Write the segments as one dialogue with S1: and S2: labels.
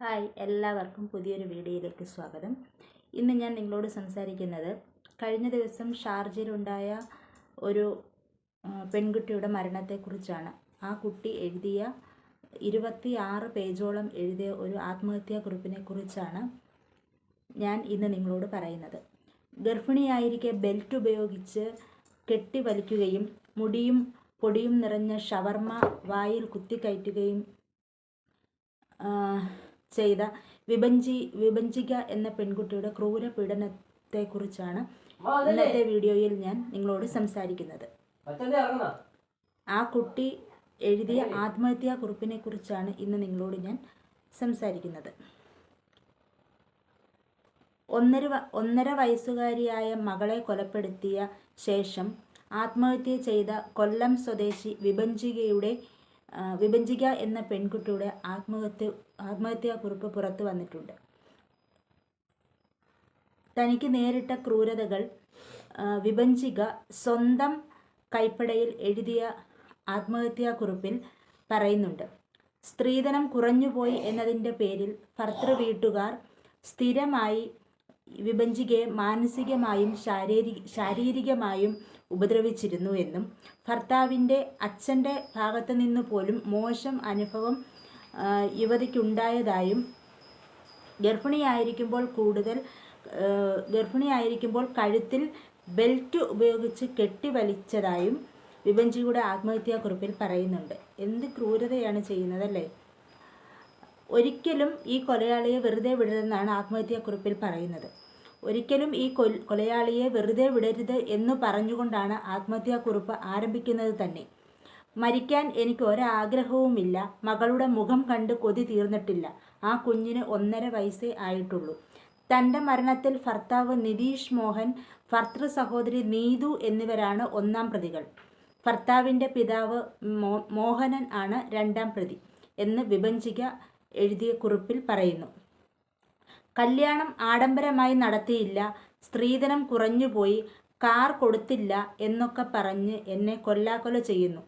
S1: Hi എല്ലാവർക്കും പുതിയൊരു വീഡിയോയിലേക്ക് സ്വാഗതം. ഇന്ന് ഞാൻ നിങ്ങളോട് സംസാരിക്കുന്നത് കഴിഞ്ഞ ദിവസം ഷാർജയിലുണ്ടായ ഒരു പെൺകുട്ടിയുടെ മരണത്തെക്കുറിച്ചാണ്. ആ കുട്ടി എഴുതിയ ഇരുപത്തി ആറ് പേജോളം എഴുതിയ ഒരു ആത്മഹത്യാ കുറിപ്പിനെ കുറിച്ചാണ് ഞാൻ ഇന്ന് നിങ്ങളോട് പറയുന്നത്. ഗർഭിണിയായിരിക്കെ ബെൽറ്റ് ഉപയോഗിച്ച് കെട്ടി വലിക്കുകയും മുടിയും പൊടിയും നിറഞ്ഞ ഷവർമ്മ വായിൽ കുത്തിക്കയറ്റുകയും ചെയ്ത വിഭഞ്ചി വിഭഞ്ചിക എന്ന പെൺകുട്ടിയുടെ ക്രൂര പീഡനത്തെക്കുറിച്ചാണ് ഇന്നത്തെ വീഡിയോയിൽ ഞാൻ നിങ്ങളോട് സംസാരിക്കുന്നത്. ആ കുട്ടി എഴുതിയ ആത്മഹത്യാ കുറിപ്പിനെ കുറിച്ചാണ് ഇന്ന് നിങ്ങളോട് ഞാൻ സംസാരിക്കുന്നത്. ഒന്നര ഒന്നര വയസ്സുകാരിയായ മകളെ കൊലപ്പെടുത്തിയ ശേഷം ആത്മഹത്യ ചെയ്ത കൊല്ലം സ്വദേശി വിഭഞ്ചികയുടെ ആ, വിഭഞ്ചിക എന്ന പെൺകുട്ടിയുടെ ആത്മഹത്യ ആത്മഹത്യാക്കുറിപ്പ് പുറത്തു വന്നിട്ടുണ്ട്. തനിക്ക് നേരിട്ട ക്രൂരതകൾ വിഭജിക സ്വന്തം കൈപ്പടയിൽ എഴുതിയ ആത്മഹത്യാക്കുറിപ്പിൽ പറയുന്നുണ്ട്. സ്ത്രീധനം കുറഞ്ഞുപോയി എന്നതിന്റെ പേരിൽ ഭർത്തൃ വീട്ടുകാർ സ്ഥിരമായി വിഭജികയെ മാനസികമായും ശാരീരി ശാരീരികമായും ഉപദ്രവിച്ചിരുന്നു എന്നും ഭർത്താവിന്റെ അച്ഛന്റെ ഭാഗത്തു നിന്ന് പോലും മോശം അനുഭവം യുവതിക്കുണ്ടായതായും ഗർഭിണിയായിരിക്കുമ്പോൾ കൂടുതൽ ഗർഭിണിയായിരിക്കുമ്പോൾ കഴുത്തിൽ ബെൽറ്റ് ഉപയോഗിച്ച് കെട്ടിവലിച്ചതായും വിഭജിയുടെ ആത്മഹത്യാക്കുറിപ്പിൽ പറയുന്നുണ്ട്. എന്ത് ക്രൂരതയാണ് ചെയ്യുന്നതല്ലേ? ഒരിക്കലും ഈ കൊലയാളിയെ വെറുതെ വിടരുതെന്നാണ് ആത്മഹത്യാക്കുറിപ്പിൽ പറയുന്നത്. ഒരിക്കലും ഈ കൊലയാളിയെ വെറുതെ വിടരുത് എന്ന് പറഞ്ഞുകൊണ്ടാണ് ആത്മഹത്യാക്കുറിപ്പ് ആരംഭിക്കുന്നത് തന്നെ. മരിക്കാൻ എനിക്ക് ഒരാഗ്രഹവുമില്ല. മകളുടെ മുഖം കണ്ട് കൊതി തീർന്നിട്ടില്ല. ആ കുഞ്ഞിന് ഒന്നര വയസ്സേ ആയിട്ടുള്ളൂ. തന്റെ മരണത്തിൽ ഭർത്താവ് നിതീഷ് മോഹൻ ഭർത്തൃ സഹോദരി നീതു എന്നിവരാണ് ഒന്നാം പ്രതികൾ. ഭർത്താവിന്റെ പിതാവ് മോഹനൻ ആണ് രണ്ടാം പ്രതി എന്ന് വിഭജിക എഴുതിയ കുറിപ്പിൽ പറയുന്നു. കല്യാണം ആഡംബരമായി നടത്തിയില്ല. സ്ത്രീധനം കുറഞ്ഞുപോയി. കാർ കൊടുത്തില്ല എന്നൊക്കെ പറഞ്ഞ് എന്നെ കൊല്ലാക്കൊല ചെയ്യുന്നു.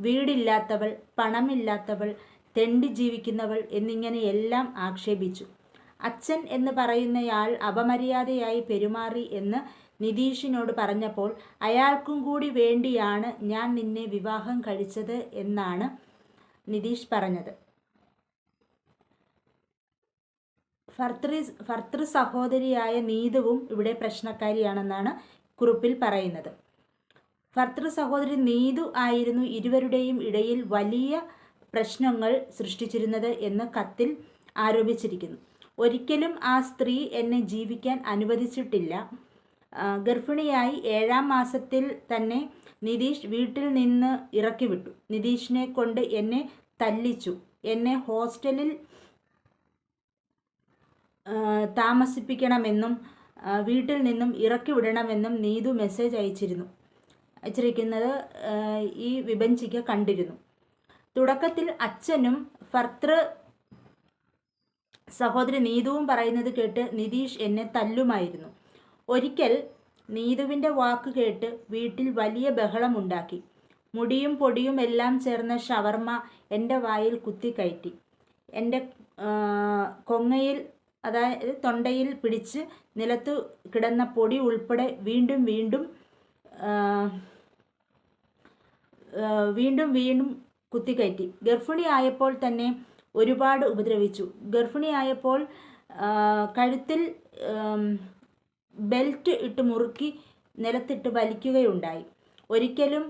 S1: വീടില്ലാത്തവൾ പണമില്ലാത്തവൾ തെണ്ടി ജീവിക്കുന്നവൾ എന്നിങ്ങനെ എല്ലാം ആക്ഷേപിച്ചു. അച്ഛൻ എന്ന് പറയുന്നയാൾ അപമര്യാദയായി പെരുമാറി എന്ന് നിതീഷിനോട് പറഞ്ഞപ്പോൾ അയാൾക്കും കൂടി വേണ്ടിയാണ് ഞാൻ നിന്നെ വിവാഹം കഴിച്ചത് എന്നാണ് നിതീഷ് പറഞ്ഞത്. ഭർത്തൃ ഭർത്തൃ സഹോദരിയായ നീതുവും ഇവിടെ പ്രശ്നക്കാരിയാണെന്നാണ് കുറിപ്പിൽ പറയുന്നത്. ഭർത്തൃ സഹോദരി നീതു ആയിരുന്നു ഇരുവരുടെയും ഇടയിൽ വലിയ പ്രശ്നങ്ങൾ സൃഷ്ടിച്ചിരുന്നത് എന്ന് കത്തിൽ ആരോപിച്ചിരിക്കുന്നു. ഒരിക്കലും ആ സ്ത്രീ എന്നെ ജീവിക്കാൻ അനുവദിച്ചിട്ടില്ല. ഗർഭിണിയായി ഏഴാം മാസത്തിൽ തന്നെ നിതീഷ് വീട്ടിൽ നിന്ന് ഇറക്കി വിട്ടു നിതീഷിനെ കൊണ്ട് എന്നെ തല്ലിച്ചു. എന്നെ ഹോസ്റ്റലിൽ താമസിപ്പിക്കണമെന്നും വീട്ടിൽ നിന്നും ഇറക്കി വിടണമെന്നും നീതു മെസ്സേജ് അയച്ചിരുന്നു. അയച്ചിരിക്കുന്നത് ഈ വിഭജിക്ക് കണ്ടിരുന്നു. തുടക്കത്തിൽ അച്ഛനും ഭർത്തൃ സഹോദരി നീതുവും പറയുന്നത് കേട്ട് നിതീഷ് എന്നെ തല്ലുമായിരുന്നു. ഒരിക്കൽ നീതുവിന്റെ വാക്ക് കേട്ട് വീട്ടിൽ വലിയ ബഹളമുണ്ടാക്കി. മുടിയും പൊടിയും എല്ലാം ചേർന്ന ഷവർമ്മ എന്റെ വായിൽ കുത്തിക്കയറ്റി. എന്റെ കൊങ്ങയിൽ അതായത് തൊണ്ടയിൽ പിടിച്ച് നിലത്ത് കിടന്ന പൊടി ഉൾപ്പെടെ വീണ്ടും വീണ്ടും വീണ്ടും വീണ്ടും കുത്തിക്കയറ്റി. ഗർഭിണിയായപ്പോൾ തന്നെ ഒരുപാട് ഉപദ്രവിച്ചു. ഗർഭിണിയായപ്പോൾ കഴുത്തിൽ ബെൽറ്റ് ഇട്ട് മുറുക്കി നിലത്തിട്ട് വലിക്കുകയുണ്ടായി. ഒരിക്കലും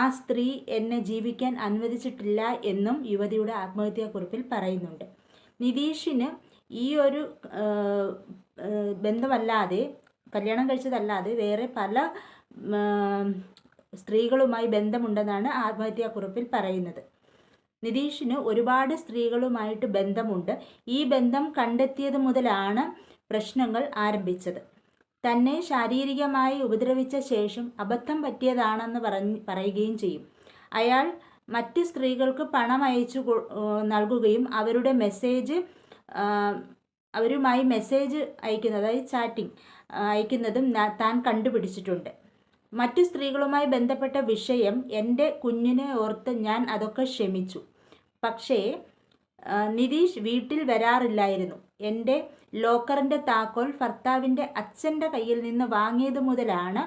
S1: ആ സ്ത്രീ എന്നെ ജീവിക്കാൻ അനുവദിച്ചിട്ടില്ല എന്നും യുവതിയുടെ ആത്മഹത്യാക്കുറിപ്പിൽ പറയുന്നുണ്ട്. നിതീഷിന് ഈ ഒരു ബന്ധമല്ലാതെ കല്യാണം കഴിച്ചതല്ലാതെ വേറെ പല സ്ത്രീകളുമായി ബന്ധമുണ്ടെന്നാണ് ആത്മഹത്യാക്കുറിപ്പിൽ പറയുന്നത്. നിതീഷിന് ഒരുപാട് സ്ത്രീകളുമായിട്ട് ബന്ധമുണ്ട്. ഈ ബന്ധം കണ്ടെത്തിയത് മുതലാണ് പ്രശ്നങ്ങൾ ആരംഭിച്ചത്. തന്നെ ശാരീരികമായി ഉപദ്രവിച്ച ശേഷം അബദ്ധം പറ്റിയതാണെന്ന് പറഞ്ഞ് പറയുകയും ചെയ്യും. അയാൾ മറ്റ് സ്ത്രീകൾക്ക് പണം അയച്ചു നൽകുകയും അവരുടെ മെസ്സേജ് അവരുമായി മെസ്സേജ് അയക്കുന്നത് അതായത് ചാറ്റിംഗ് അയക്കുന്നതും താൻ കണ്ടുപിടിച്ചിട്ടുണ്ട്. മറ്റു സ്ത്രീകളുമായി ബന്ധപ്പെട്ട വിഷയം എന്റെ കുഞ്ഞിനെ ഓർത്ത് ഞാൻ അതൊക്കെ ക്ഷമിച്ചു. പക്ഷേ നിതീഷ് വീട്ടിൽ വരാറില്ലായിരുന്നു. എന്റെ ലോക്കറിന്റെ താക്കോൽ ഭർത്താവിന്റെ അച്ഛന്റെ കയ്യിൽ നിന്ന് വാങ്ങിയത് മുതലാണ്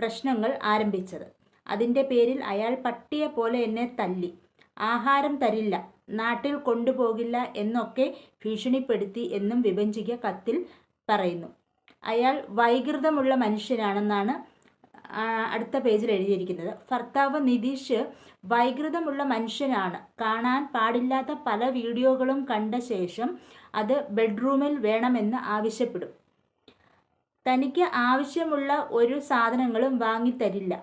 S1: പ്രശ്നങ്ങൾ ആരംഭിച്ചത്. അതിന്റെ പേരിൽ അയാൾ പട്ടിയെ പോലെ എന്നെ തല്ലി. ആഹാരം തരില്ല. നാട്ടിൽ കൊണ്ടുപോകില്ല എന്നൊക്കെ ഭീഷണിപ്പെടുത്തി എന്നും വിഭജിക കത്തിൽ പറയുന്നു. അയാൾ വൈകൃതമുള്ള മനുഷ്യനാണെന്നാണ് അടുത്ത പേജിൽ എഴുതിയിരിക്കുന്നത്. ഭർത്താവ് നിതീഷ് വൈകൃതമുള്ള മനുഷ്യനാണ്. കാണാൻ പാടില്ലാത്ത പല വീഡിയോകളും കണ്ട ശേഷം അത് ബെഡ്റൂമിൽ വേണമെന്ന് ആവശ്യപ്പെടും. തനിക്ക് ആവശ്യമുള്ള ഒരു സാധനങ്ങളും വാങ്ങിത്തരില്ല.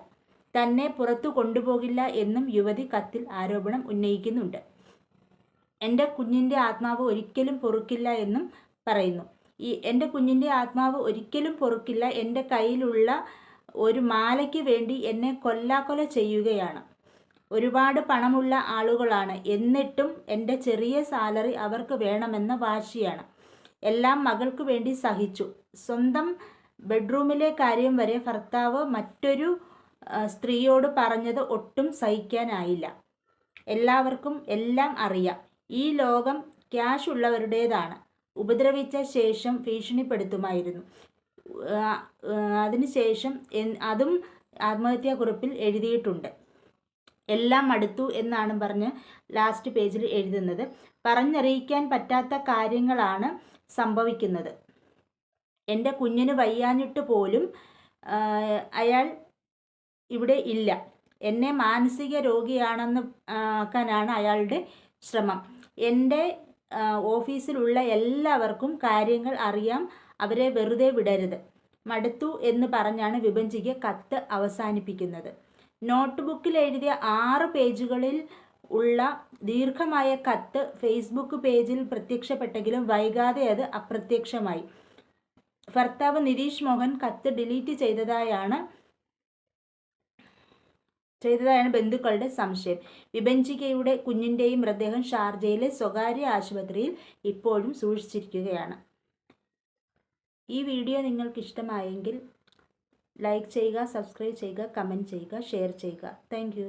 S1: തന്നെ പുറത്തു കൊണ്ടുപോകില്ല എന്നും യുവതി കത്തിൽ ആരോപണം ഉന്നയിക്കുന്നുണ്ട്. എന്റെ കുഞ്ഞിന്റെ ആത്മാവ് ഒരിക്കലും പൊറുക്കില്ല എന്നും പറയുന്നു. ഈ എന്റെ കുഞ്ഞിന്റെ ആത്മാവ് ഒരിക്കലും പൊറുക്കില്ല. എന്റെ കയ്യിലുള്ള ഒരു മാലയ്ക്ക് വേണ്ടി എന്നെ കൊല്ലാക്കൊല ചെയ്യുകയാണ്. ഒരുപാട് പണമുള്ള ആളുകളാണ്. എന്നിട്ടും എന്റെ ചെറിയ സാലറി അവർക്ക് വേണമെന്ന വാശിയാണ്. എല്ലാം മകൾക്ക് വേണ്ടി സഹിച്ചു. സ്വന്തം ബെഡ്റൂമിലെ കാര്യം വരെ ഭർത്താവ് മറ്റൊരു സ്ത്രീയോട് പറഞ്ഞത് ഒട്ടും സഹിക്കാനായില്ല. എല്ലാവർക്കും എല്ലാം അറിയാം. ഈ ലോകം ക്യാഷ് ഉള്ളവരുടേതാണ്. ഉപദ്രവിച്ച ശേഷം ഭീഷണിപ്പെടുത്തുമായിരുന്നു. അതിനുശേഷം അതും ആത്മഹത്യാക്കുറിപ്പിൽ എഴുതിയിട്ടുണ്ട്. എല്ലാം മടുത്തു എന്നാണ് പറഞ്ഞ് ലാസ്റ്റ് പേജിൽ എഴുതുന്നത്. പറഞ്ഞറിയിക്കാൻ പറ്റാത്ത കാര്യങ്ങളാണ് സംഭവിക്കുന്നത്. എന്റെ കുഞ്ഞിന് വയ്യാഞ്ഞിട്ട് പോലും അയാൾ ഇവിടെ ഇല്ല. എന്നെ മാനസിക രോഗിയാണെന്ന് ആക്കാനാണ് അയാളുടെ ശ്രമം. എന്റെ ഓഫീസിലുള്ള എല്ലാവർക്കും കാര്യങ്ങൾ അറിയാം. അവരെ വെറുതെ വിടരുത്. മടുത്തു എന്ന് പറഞ്ഞാണ് വിഭജിക കത്ത് അവസാനിപ്പിക്കുന്നത്. നോട്ട്ബുക്കിൽ എഴുതിയ ആറ് പേജുകളിൽ ഉള്ള ദീർഘമായ കത്ത് ഫേസ്ബുക്ക് പേജിൽ പ്രത്യക്ഷപ്പെട്ടെങ്കിലും വൈകാതെ അത് അപ്രത്യക്ഷമായി. ഭർത്താവ് നിതീഷ് മോഹൻ കത്ത് ഡിലീറ്റ് ചെയ്തതായാണ് ചെയ്തതായാണ് ബന്ധുക്കളുടെ സംശയം. വിഭജികയുടെ കുഞ്ഞിന്റെയും മൃതദേഹം ഷാർജയിലെ സ്വകാര്യ ആശുപത്രിയിൽ ഇപ്പോഴും സൂക്ഷിച്ചിരിക്കുകയാണ്. ഈ വീഡിയോ നിങ്ങൾക്ക് ഇഷ്ടമായെങ്കിൽ ലൈക്ക് ചെയ്യുക സബ്സ്ക്രൈബ് ചെയ്യുക കമന്റ് ചെയ്യുക ഷെയർ ചെയ്യുക. താങ്ക്